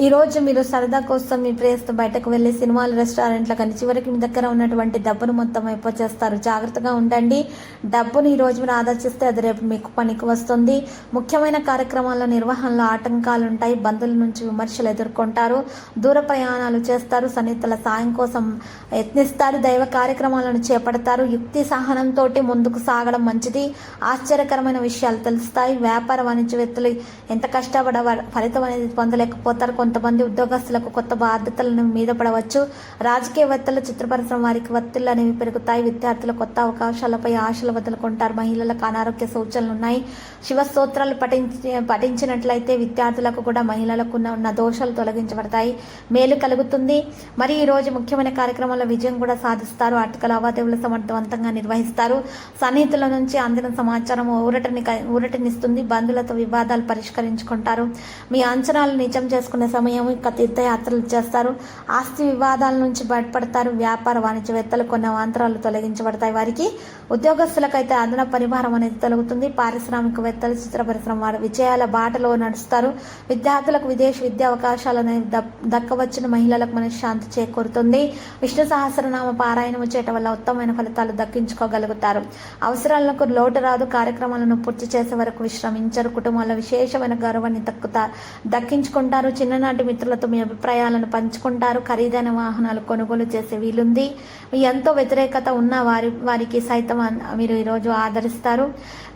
ఈ రోజు మీరు సరదా కోసం మీ ప్రేయస్తో బయటకు వెళ్ళి సినిమాలు రెస్టారెంట్ల కానీ చివరికి మీ దగ్గర ఉన్నటువంటి డబ్బును మొత్తం అయిపోచేస్తారు. జాగ్రత్తగా ఉండండి. డబ్బును ఈ రోజు మీరు చేస్తే అది రేపు మీకు పనికి వస్తుంది. ముఖ్యమైన కార్యక్రమాల నిర్వహణలో ఆటంకాలు ఉంటాయి. బంధువుల నుంచి విమర్శలు ఎదుర్కొంటారు. దూర ప్రయాణాలు చేస్తారు. సన్నిహితుల సాయం కోసం యత్నిస్తారు. దైవ కార్యక్రమాలను చేపడతారు. యుక్తి సహనంతో ముందుకు సాగడం మంచిది. ఆశ్చర్యకరమైన విషయాలు తెలుస్తాయి. వ్యాపార వాణిజ్యవేత్తలు ఎంత కష్టపడ ఫలితం అనేది పొందలేకపోతారు. కొంతమంది ఉద్యోగస్తులకు కొత్త బాధ్యతలను మీద పడవచ్చు. రాజకీయవేత్తలు చిత్ర పరిశ్రమ వారికి ఒత్తిళ్ళు అనేవి పెరుగుతాయి. విద్యార్థులు కొత్త అవకాశాలపై ఆశలు వదులుకుంటారు. మహిళలకు అనారోగ్య సూచనలు ఉన్నాయి. శివ స్తోత్రాలు పఠించి పఠించినట్లయితే విద్యార్థులకు కూడా మహిళలకు ఉన్న- దోషాలు తొలగించబడతాయి. మేలు కలుగుతుంది. మరి ఈ రోజు ముఖ్యమైన కార్యక్రమంలో విజయం కూడా సాధిస్తారు. ఆర్థిక లావాదేవీలు సమర్థవంతంగా నిర్వహిస్తారు. సన్నిహితుల నుంచి అందిన సమాచారం ఊరటని ఊరటనిస్తుంది. బంధువులతో వివాదాలు పరిష్కరించుకుంటారు. మీ అంచనాలు నిజం చేసుకునే సమయం ఇక తీర్థయాత్రలు చేస్తారు. ఆస్తి వివాదాల నుంచి బయటపడతారు. వ్యాపార వాణిజ్యవేత్తలు కొన్ని అవాంతరాలు తొలగించబడతాయి. వారికి ఉద్యోగస్తులకైతే అదన పరిహారం అనేది తొలగుతుంది. పారిశ్రామికవేత్తలు చిత్ర పరిశ్రమ వారు విజయాల బాటలో నడుస్తారు. విద్యార్థులకు విదేశీ విద్యా అవకాశాలు అనేవి దక్కవచ్చిన. మహిళలకు మనశ్శాంతి చేకూరుతుంది. విష్ణు సహస్రనామ పారాయణము చేయటం వల్ల ఉత్తమమైన ఫలితాలు దక్కించుకోగలుగుతారు. అవసరాలకు లోటు రాదు. కార్యక్రమాలను పూర్తి చేసే వరకు విశ్రమించరు. కుటుంబంలో విశేషమైన గౌరవాన్ని దక్కుతారు దక్కించుకుంటారు. చిన్న చిన్ననాటి మిత్రులతో మీ అభిప్రాయాలను పంచుకుంటారు. ఖరీదైన వాహనాలు కొనుగోలు చేసే వీలుంది. మీ ఎంతో వ్యతిరేకత ఉన్న వారి వారికి సైతం మీరు ఈరోజు ఆదరిస్తారు.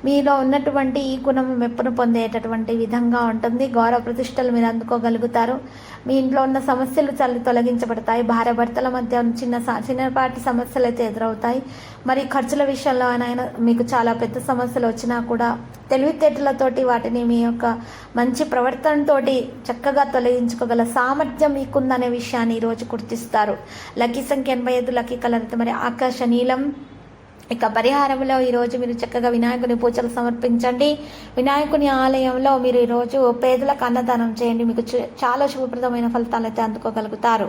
మీలో ఉన్నటువంటి ఈ గుణం మెప్పును పొందేటటువంటి విధంగా ఉంటుంది. గౌరవ ప్రతిష్టలు మీరు అందుకోగలుగుతారు. మీ ఇంట్లో ఉన్న సమస్యలు చల్లి తొలగించబడతాయి. భార్య భర్తల మధ్య చిన్న చిన్నపాటి సమస్యలు అయితే ఎదురవుతాయి. మరి ఖర్చుల విషయంలో అయినా మీకు చాలా పెద్ద సమస్యలు వచ్చినా కూడా తెలివితేటలతోటి వాటిని మీ యొక్క మంచి ప్రవర్తనతోటి చక్కగా తొలగించుకోగల సామర్థ్యం మీకుందనే విషయాన్ని ఈరోజు గుర్తిస్తారు. లక్కీ సంఖ్య ఎనభై ఐదు లక్కీ కలర్ అయితే మరి ఆకాశ నీలం. ఇక పరిహారంలో ఈరోజు మీరు చక్కగా వినాయకుని పూజలు సమర్పించండి. వినాయకుని ఆలయంలో మీరు ఈరోజు పేదలకు అన్నదానం చేయండి. మీకు చాలా శుభప్రదమైన ఫలితాలు అయితే అందుకోగలుగుతారు.